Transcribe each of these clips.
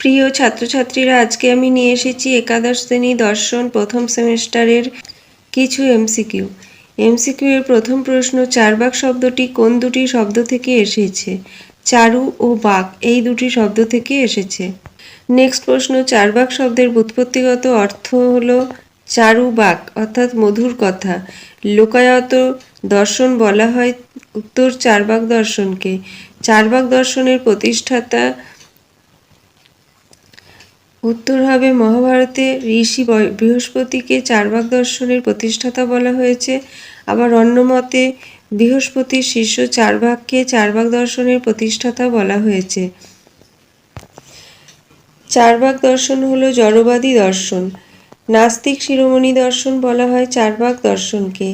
প্রিয় ছাত্রছাত্রীরা, আজকে আমি নিয়ে এসেছি একাদশ শ্রেণি দর্শন প্রথম সেমিস্টারের কিছু এমসিকিউ। এমসিকিউ এর প্রথম প্রশ্ন, চারবাক শব্দটি কোন দুটি শব্দ থেকে এসেছে? চারু ও বাক, এই দুটি শব্দ থেকে এসেছে। নেক্সট প্রশ্ন, চারবাক শব্দের ব্যুৎপত্তিগত অর্থ হলো চারু বাক, অর্থাৎ মধুর কথা। লোকায়ত দর্শন বলা হয় উত্তর চারবাক দর্শনকে। চারবাক দর্শনের প্রতিষ্ঠাতা উত্তর হবে মহাভারতে ঋষি বৃহস্পতিকে চারবাক দর্শনের প্রতিষ্ঠাতা বলা হয়েছে। আবার অন্য মতে, বৃহস্পতির শিষ্য চারবাককে চারবাক দর্শনের প্রতিষ্ঠাতা বলা হয়েছে। চারবাক দর্শন হলো জড়বাদী দর্শন। নাস্তিক শিরোমণি দর্শন বলা হয় চারবাক দর্শনকে।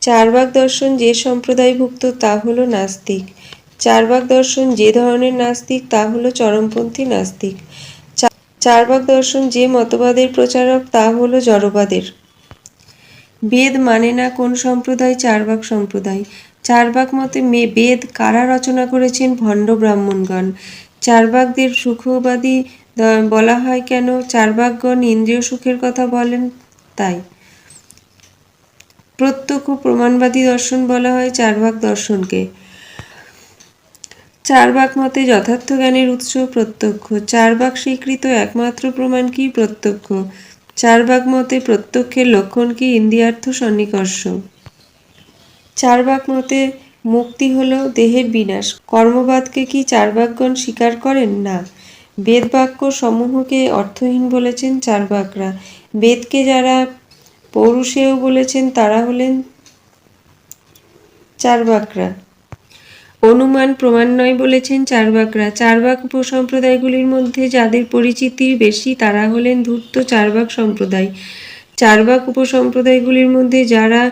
চারবাক দর্শন যে সম্প্রদায়ভুক্ত তা হলো নাস্তিক। চারবাক দর্শন যে ধরনের নাস্তিক তা হলো চরমপন্থী নাস্তিক। চারবাক দর্শন যে মতবাদের প্রচারক, তা হলো জড়বাদের। বেদ মানে না কোন সম্প্রদায় চারবাক সম্প্রদায়। চারবাক মতে মে বেদ কারা রচনা করেছেন ভণ্ড ব্রাহ্মণগণ? চারবাকদের সুখবাদী বলা হয় কেন? চারবাকগণ ইন্দ্রিয় সুখের কথা বলেন, তাই। প্রত্যক্ষ প্রমাণবাদী দর্শন বলা হয় চারবাক দর্শনকে চারবাক মতে যথার্থ জ্ঞানের উৎস প্রত্যক্ষ। চার বাক স্বীকৃত একমাত্র প্রমাণ কি প্রত্যক্ষ? চার বাক মতে প্রত্যক্ষের লক্ষণ কি ইন্দ্রিয়ার্থ সন্নিকর্ষ? চার বাক মতে মুক্তি হল দেহের বিনাশ। কর্মবাদকে কি চারবাকগণ স্বীকার করেন? না। বেদবাক্য সমূহকে অর্থহীন বলেছেন চারবাকরা। বেদকে যারা পৌরুষেয় বলেছেন, তারা হলেন চারবাকরা। অনুমান প্রমাণ নয় বলেছেন চারবাকরা। চারবাক উপসম্প্রদায়গুলির মধ্যে যাদের পরিচিতি বেশি, তারা হলেন ধূর্ত চারবাক সম্প্রদায়। চারবাক উপসম্প্রদায়গুলির মধ্যে যারা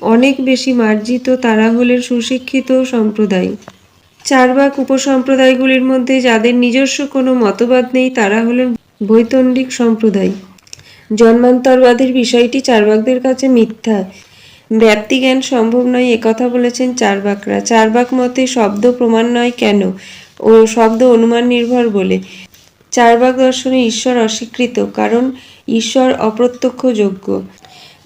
অনেক বেশি মার্জিত, তারা হলেন সুশিক্ষিত সম্প্রদায়। চারবাক উপসম্প্রদায়গুলির মধ্যে যাদের নিজস্ব কোনো মতবাদ নেই, তারা হলেন বৈতন্ডিক সম্প্রদায়। জন্মান্তরবাদের বিষয়টি চারবাকদের কাছে মিথ্যা। ব্যক্তিজ্ঞান সম্ভব নয় একথা বলেছেন চারবাকরা। চারবাক মতে শব্দ প্রমাণ নয় কেন? ও শব্দ অনুমান নির্ভর বলে। চারবাক দর্শনে ঈশ্বর অস্বীকৃত, কারণ ঈশ্বর অপ্রত্যক্ষযোগ্য।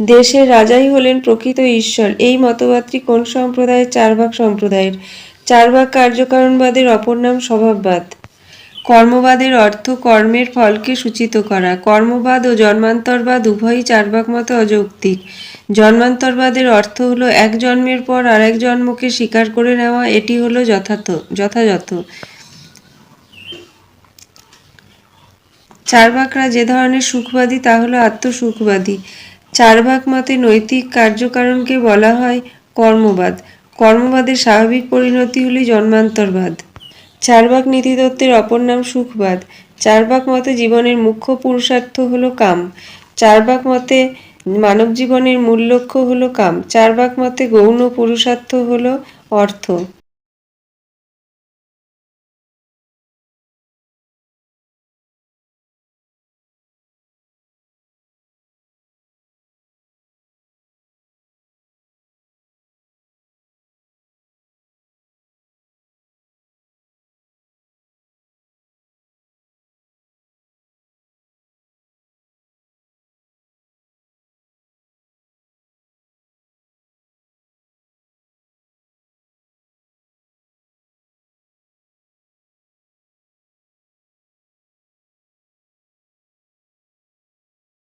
দেশের রাজাই হলেন প্রকৃত ঈশ্বর। এই মতবাদটি কোন সম্প্রদায়ের? চারবাক সম্প্রদায়ের। চারবাক কার্যকারণবাদের অপর নাম স্বভাববাদ। কর্মবাদের অর্থ কর্মের ফলকে সূচিত করা। কর্মবাদ ও জন্মান্তরবাদ উভয়ই চারবাক মতে অযৌক্তিক। জন্মান্তরবাদের অর্থ হলো এক জন্মের পর আরেক জন্মকে স্বীকার করে নেওয়া, এটি হলো যথার্থ, যথাযথ। চারবাকরা যে ধরনের সুখবাদী, তা হলো আত্মসুখবাদী। চারবাক মতে নৈতিক কার্যকারণকে বলা হয় কর্মবাদ। কর্মবাদের স্বাভাবিক পরিণতি হলো জন্মান্তরবাদ। চারবাক নীতিতত্ত্বের অপর নাম সুখবাদ। চারবাক মতে জীবনের মুখ্য পুরুষার্থ হলো কাম। চারবাক মতে মানব জীবনের মূল লক্ষ্য হলো কাম। চারবাক মতে গৌণ পুরুষার্থ হলো অর্থ।